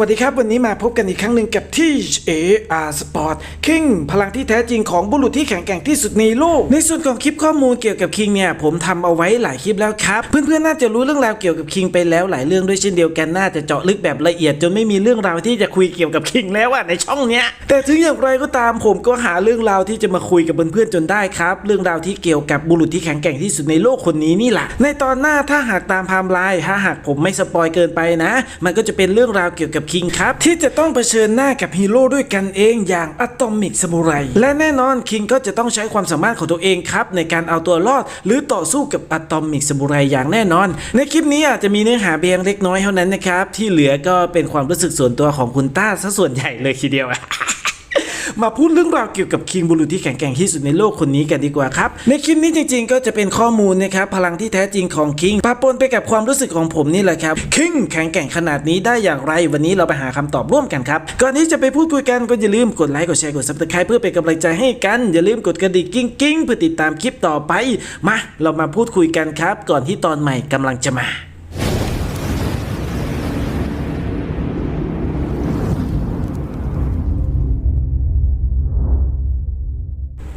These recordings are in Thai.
วัสดีครับ วันนี้มาพบกันอีกครั้งหนึ่งกับที่ AR Sport King พลังที่แท้จริงของบุรุษที่แข็งแกร่งที่สุดในโลก ในส่วนของคลิปข้อมูลเกี่ยวกับ King เนี่ย ผมทำเอาไว้หลายคลิปแล้วครับ เพื่อนๆ น่าจะรู้เรื่องราวเกี่ยวกับ King ไปแล้วหลายเรื่องด้วยเช่นเดียวกัน น่าจะเจาะลึกแบบละเอียดจนไม่มีเรื่องราวที่จะคุยเกี่ยวกับ King แล้วอะในช่องเนี้ย แต่ถึงอย่างไรก็ตามผมก็หาเรื่องราวที่จะมาคุยกับเพื่อนๆจนได้ครับ เรื่องราวที่เกี่ยวกับบุรุษที่แข็งแกร่งที่สุดในโลกคนนี้นี่แหละ ในตอนหน้าถ้าหากตามไทม์ไลน์ถ้าหากผมไม่สปอยเกินไปนะ มันก็จะเป็นเรื่องราวเกี่ยวกับคิงครับที่จะต้องเผชิญหน้ากับฮีโร่ด้วยกันเองอย่างอะตอมิกซามูไรและแน่นอนคิงก็จะต้องใช้ความสามารถของตัวเองครับในการเอาตัวรอด หรือต่อสู้กับอะตอมิกซามูไรอย่างแน่นอน ในคลิปนี้อาจจะมีเนื้อหาเพียงเล็กน้อยเท่านั้นนะครับที่เหลือก็เป็นความรู้สึกส่วนตัวของคุณต้าซะส่วนใหญ่เลยทีเดียว มาพูดเรื่องราวเกี่ยวกับคิงบุรุษที่แข็งแกร่งที่สุดในโลกคนนี้กันดีกว่าครับ ในคลิปนี้จริงๆ ก็จะเป็นข้อมูลนะครับพลังที่แท้จริงของคิงปะปนไปกับความรู้สึกของผมนี่แหละครับคิงแข็งแกร่งขนาดนี้ได้อย่างไร วันนี้เราไปหาคำตอบร่วมกันครับก่อนที่จะไปพูดคุยกันก็อย่าลืมกดไลค์กดแชร์กดซับสไครป์เพื่อเป็นกำลังใจให้กัน อย่าลืมกดกระดิ่งกิ้งกิ้งเพื่อติดตามคลิปต่อไปมาเรามาพูดคุยกันครับ ก่อนที่ตอนใหม่กำลังจะมา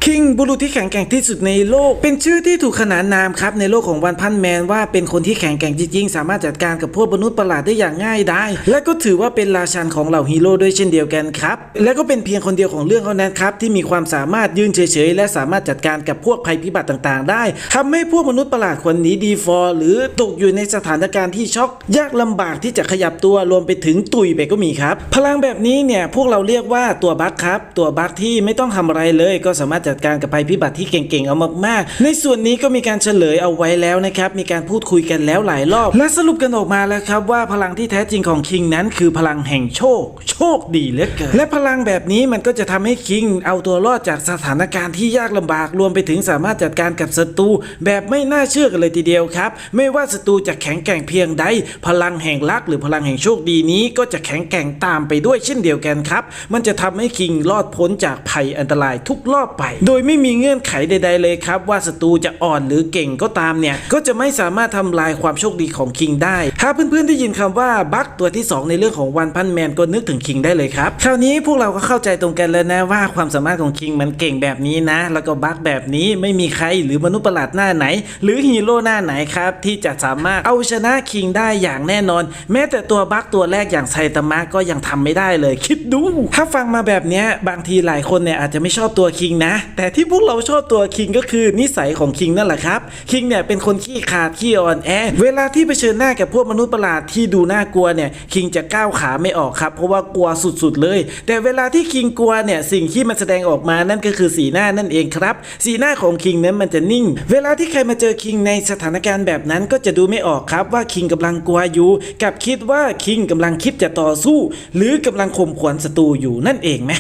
คิงบุรุษที่แข็งแกร่งที่สุดในโลก เป็นชื่อที่ถูกขนานนามครับในโลกของวันพันแมนว่าเป็นคนที่แข็งแกร่งจริงๆ สามารถจัดการกับพวกมนุษย์ประหลาดได้อย่างง่ายได้ และก็ถือว่าเป็นราชันของเหล่าฮีโร่ด้วยเช่นเดียวกันครับ และก็เป็นเพียงคนเดียวของเรื่องเท่านั้นครับที่มีความสามารถยืนเฉยๆ และสามารถจัดการกับพวกภัยพิบัติต่างๆ ได้ทำให้พวกมนุษย์ประหลาดคนนี้ดีฟอร์หรือตกอยู่ในสถานการณ์ที่ช็อกยากลำบากที่จะขยับตัวรวมไปถึงตุยไปก็มีครับ พลังแบบนี้เนี่ยพวกเราเรียกว่าตัวบัคครับ ตัวบัคที่ไม่ต้องทำอะไรเลยก็สามารถจัดการกับภัยพิบัติที่เก่งๆเอามากๆ ในส่วนนี้ก็มีการเฉลยเอาไว้แล้วนะครับ มีการพูดคุยกันแล้วหลายรอบ และสรุปกันออกมาแล้วครับว่าพลังที่แท้จริงของคิงนั้น คือพลังแห่งโชค โชคดีเหลือเกินและพลังแบบนี้มันก็จะทำให้คิงเอาตัวรอดจากสถานการณ์ที่ยากลำบากรวมไปถึงสามารถจัดการกับศัตรูแบบไม่น่าเชื่อกันเลยทีเดียวครับ ไม่ว่าศัตรูจะแข็งแกร่งเพียงใด พลังแห่งลักหรือพลังแห่งโชคดีนี้ก็จะแข็งแกร่งตามไปด้วยเช่นเดียวกันครับ มันจะทำให้คิงรอดพ้นจากภัยอันตรายทุกรอบไปโดยไม่มีเงื่อนไขใด ๆ เลยครับว่าศัตรูจะอ่อนหรือเก่งก็ตามเนี่ย ก็จะไม่สามารถทำลายความโชคดีของคิงได้ ถ้าเพื่อนๆได้ยินคำว่าบัคตัวที่ 2 ในเรื่องของวันพันแมนก็นึกถึงคิงได้เลยครับ คราวนี้พวกเราก็เข้าใจตรงกันแล้วนะว่าความสามารถของคิงมันเก่งแบบนี้นะ แล้วก็บัคแบบนี้ไม่มีใครหรือมนุษย์ประหลาดหน้าไหน หรือฮีโร่หน้าไหนครับที่จะสามารถเอาชนะคิงได้อย่างแน่นอน แม้แต่ตัวบัคตัวแรกอย่างไซตามะก็ยังทำไม่ได้เลย คิดดู ถ้าฟังมาแบบนี้บางทีหลายคนเนี่ยอาจจะไม่ชอบตัวคิงนะแต่ที่พวกเราชอบตัวคิงก็คือนิสัยของคิงนั่นแหละครับ คิงเนี่ยเป็นคนขี้ขาดขี้อ่อนแอ เวลาที่เผชิญหน้ากับพวกมนุษย์ประหลาดที่ดูน่ากลัวเนี่ยคิงจะก้าวขาไม่ออกครับ เพราะว่ากลัวสุดๆเลย แต่เวลาที่คิงกลัวเนี่ยสิ่งที่มันแสดงออกมานั่นก็คือสีหน้านั่นเองครับ สีหน้าของคิงนั้นมันจะนิ่ง เวลาที่ใครมาเจอคิงในสถานการณ์แบบนั้นก็จะดูไม่ออกครับว่าคิงกำลังกลัวอยู่ กับคิดว่าคิงกำลังคิดจะต่อสู้ หรือกำลังข่มขวัญศัตรูอยู่นั่นเองไหม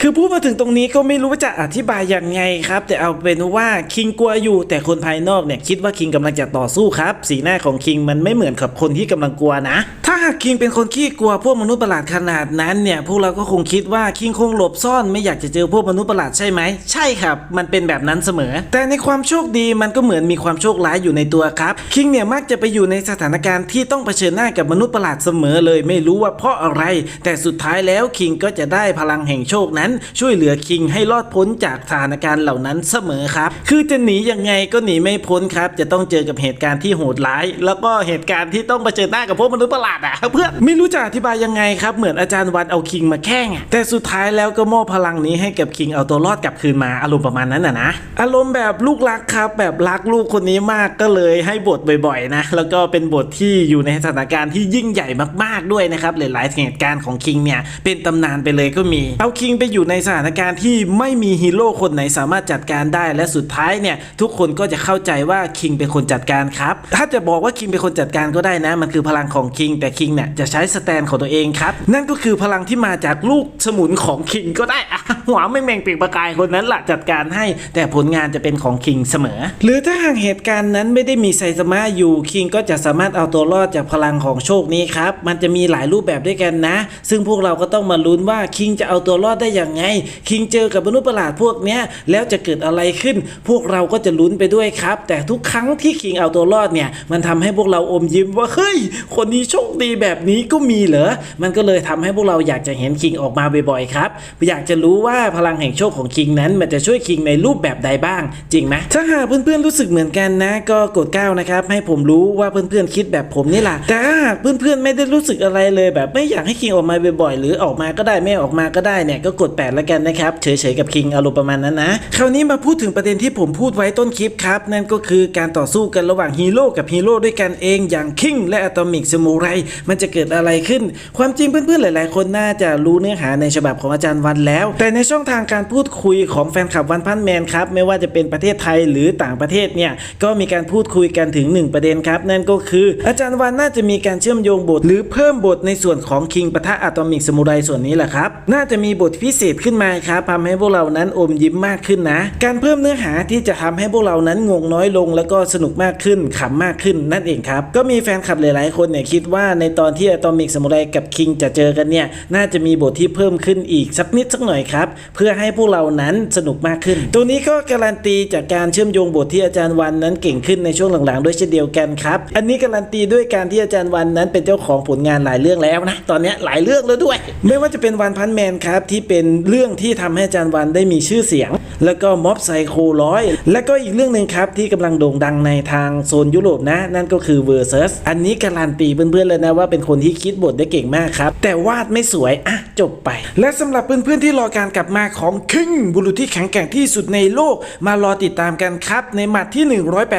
คือพูดมาถึงตรงนี้ก็ไม่รู้ว่าจะอธิบายยังไงครับ แต่เอาเป็นว่าคิงกลัวอยู่ แต่คนภายนอกเนี่ยคิดว่าคิงกำลังจะต่อสู้ครับ สีหน้าของคิงมันไม่เหมือนกับคนที่กำลังกลัวนะ ถ้าหากคิงเป็นคนขี้กลัวพวกมนุษย์ประหลาดขนาดนั้นเนี่ยพวกเราก็คงคิดว่าคิงคงหลบซ่อนไม่อยากจะเจอพวกมนุษย์ประหลาดใช่ไหมใช่ครับ มันเป็นแบบนั้นเสมอ แต่ในความโชคดีมันก็เหมือนมีความโชคร้ายอยู่ในตัวครับคิงเนี่ยมักจะไปอยู่ในสถานการณ์ที่ต้องเผชิญหน้ากับมนุษย์ประหลาดเสมอเลย ไม่รู้ว่าเพราะอะไร แต่สุดท้ายแล้วคิงก็จะได้พลังแห่งโชคนั้นช่วยเหลือคิงให้รอดพ้นจากสถานการณ์เหล่านั้นเสมอครับ คือจะหนียังไงก็หนีไม่พ้นครับ จะต้องเจอกับเหตุการณ์ที่โหดร้าย แล้วก็เหตุการณ์ที่ต้องเผชิญหน้ากับพวกมนุษย์ประหลาดอะเพื่อนไม่รู้จะอธิบายยังไงครับเหมือนอาจารย์วันเอาคิงมาแข่งแต่สุดท้ายแล้วก็มอบพลังนี้ให้กับคิงเอาตัวรอดกลับคืนมาอารมณ์ประมาณนั้นนะนะอารมณ์แบบลูกรักครับ แบบรักลูกคนนี้มากก็เลยให้บทบ่อยๆนะแล้วก็เป็นบทที่อยู่ในสถานการณ์ที่ยิ่งใหญ่มากๆด้วยนะครับหลายๆเหตุการณ์ของคิงเนี่ยเป็นตำนานไปเลยก็มีเอาคิงไปอยู่ในสถานการณ์ที่ไม่มีฮีโร่คนไหนสามารถจัดการได้ และสุดท้ายเนี่ยทุกคนก็จะเข้าใจว่าคิงเป็นคนจัดการครับถ้าจะบอกว่าคิงเป็นคนจัดการก็ได้นะ มันคือพลังของคิง แต่คิงเนี่ยจะใช้สแตนของตัวเองครับ นั่นก็คือพลังที่มาจากลูกสมุนของคิงก็ได้อะหัวไม่แมงเปลี่ยนประกายคนนั้นละจัดการให้ แต่ผลงานจะเป็นของคิงเสมอ หรือถ้าหากเหตุการณ์นั้นไม่ได้มีไซสมะอยู่คิงก็จะสามารถเอาตัวรอดจากพลังของโชคนี้ครับมันจะมีหลายรูปแบบด้วยกันนะ ซึ่งพวกเราก็ต้องมาลุ้นว่าคิงจะเอาตัวรอดได้อย่างอย่างไง คิงเจอกับมนุษย์ประหลาดพวกเนี้ยแล้วจะเกิดอะไรขึ้น พวกเราก็จะลุ้นไปด้วยครับ แต่ทุกครั้งที่คิงเอาตัวรอดเนี่ยมันทำให้พวกเราอมยิ้มว่าเฮ้ยคนนี้โชคดีแบบนี้ก็มีเหรอมันก็เลยทำให้พวกเราอยากจะเห็นคิงออกมาบ่อยๆครับอยากจะรู้ว่าพลังแห่งโชคของคิงนั้น มันจะช่วยคิงในรูปแบบใดบ้าง จริงไหมถ้าหากเพื่อนๆรู้สึกเหมือนกันนะ ก็กด9นะครับให้ผมรู้ว่าเพื่อนๆคิดแบบผมนี่แหละแต่ถ้าหากเพื่อนๆไม่ได้รู้สึกอะไรเลยแบบไม่อยากให้คิงออกมาบ่อยๆหรือออกมาก็ได้ไม่ออกมาก็ได้เนี่ยก็กด8แล้วกันนะครับเฉยๆกับคิงอารมณ์ประมาณนั้นนะคราวนี้มาพูดถึงประเด็นที่ผมพูดไว้ต้นคลิปครับนั่นก็คือการต่อสู้กันระหว่างฮีโร่กับฮีโร่ด้วยกันเองอย่างคิงและอะตอมิกสมูไรมันจะเกิดอะไรขึ้น ความจริงเพื่อนๆหลาย ๆ คนน่าจะรู้เนื้อหาในฉบับของอาจารย์วันแล้ว แต่ในช่องทางการพูดคุยของแฟนคลับวันพันแมนครับไม่ว่าจะเป็นประเทศไทยหรือต่างประเทศเนี่ยก็มีการพูดคุยกันถึงหนึ่งประเด็นครับ นั่นก็คือ อาจารย์วันน่าจะมีการเชื่อมโยงบท หรือเพิ่มบทในส่วนของคิงปะทะอะตอมิกสมูไรส่วนนี้แหละครับน่าจะมีบทพิเศษขึ้นมาครับทำให้พวกเรานั้นอมยิ้มมากขึ้นนะ การเพิ่มเนื้อหาที่จะทำให้พวกเรานั้นงงน้อยลง แล้วก็สนุกมากขึ้นขำมากขึ้นนั่นเองครับ ก็มีแฟนคลับหลาย ๆ คนเนี่ยคิดว่าในตอนที่อะตอมิกสมูไรกับคิงจะเจอกันเนี่ยน่าจะมีบทที่เพิ่มขึ้นอีกสักนิดสักหน่อยครับเพื่อให้พวกเรานั้นสนุกมากขึ้นตัวนี้ก็การันตีจากการเชื่อมโยงบทที่อาจารย์วันนั้นเก่งขึ้นในช่วงหลัง ๆ ด้วยเช่นเดียวกันครับ อันนี้การันตีด้วยการที่อาจารย์วันนั้นเป็นเจ้าของผลงานหลายเรื่องแล้วนะตอนนี้หลายเรื่องแล้วด้วย ไม่ว่าจะเป็นวันพันแมนครับที่เป็นเรื่องที่ทำให้อาจารย์วันได้มีชื่อเสียง แล้วก็ม็อบไซโคร้อยแล้วก็อีกเรื่องหนึ่งครับที่กำลังโด่งดังในทางโซนยุโรปนะ นั่นก็คือเวอร์ซัสอันนี้การันตีเพื่อนๆเลยนะว่าเป็นคนที่คิดบทได้เก่งมากครับ แต่วาดไม่สวยอะจบไป และสำหรับเพื่อนๆที่รอการกลับมาของคิงบุรุษที่แข็งแกร่งที่สุดในโลก มารอติดตามกันครับในหมัดที่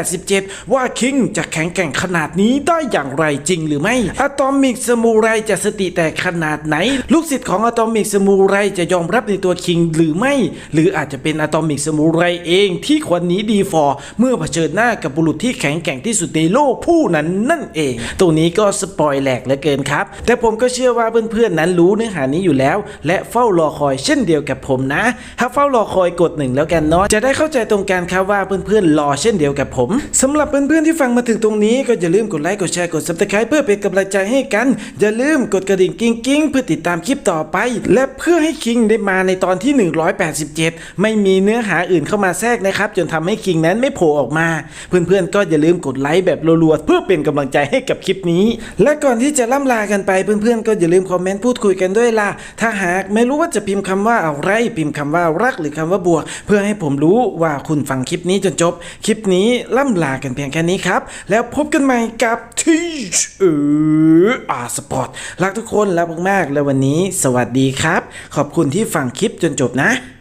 187 ว่าคิงจะแข็งแกร่งขนาดนี้ได้อย่างไรจริงหรือไม่อะตอมิกสมูไรจะสติแตกขนาดไหน ลูกศิษย์ของอะตอมิกสมูไรจะยอมรับในตัวคิงหรือไม่ หรืออาจจะเป็นอะตอมิกสมูไรเองที่ควรหนีดีฟอร์เมื่อเผชิญหน้ากับบุรุษที่แข็งแกร่งที่สุดในโลกผู้นั้นนั่นเองตัวนี้ก็สปอยแหลกเหลือเกินครับ แต่ผมก็เชื่อว่าเพื่อนๆนั้นรู้เนื้อหานี้อยู่แล้ว และเฝ้ารอคอยเช่นเดียวกับผมนะ ถ้าเฝ้ารอคอยกดหนึ่งแล้วกันเนาะจะได้เข้าใจตรงกันครับว่าเพื่อนๆรอเช่นเดียวกับผมสำหรับเพื่อนๆที่ฟังมาถึงตรงนี้ก็อย่าลืมกดไลค์กดแชร์กด subscribe เพื่อเป็นกำลังใจให้กัน อย่าลืมกดกระดิ่งกิ้งกิ้งเพื่อติดตามคลิปต่อไป และเพื่อให้คิงได้มาในตอนที่ 187 ไม่มีเนื้อหาอื่นเข้ามาแทรกนะครับจนทำให้คิงนั้นไม่โผล่ออกมา เพื่อนๆก็อย่าลืมกดไลค์แบบรัวๆเพื่อเป็นกำลังใจให้กับคลิปนี้ และก่อนที่จะล่ำลากันไปเพื่อนๆก็อย่าลืมคอมเมนต์พูดคุยกันด้วยล่ะถ้าหากไม่รู้ว่าจะพิมพ์คำว่าอะไรพิมพ์คำว่ารักหรือคำว่าบวก เพื่อให้ผมรู้ว่าคุณฟังคลิปนี้จนจบ คลิปนี้ล่ำลากันเพียงแค่นี้ครับ แล้วพบกันใหม่กับทีเอออาสปอร์ตรักทุกคนรักมากๆแล้ววันนี้ สวัสดีครับ ขอบคุณที่ฟังคลิปจนจบนะ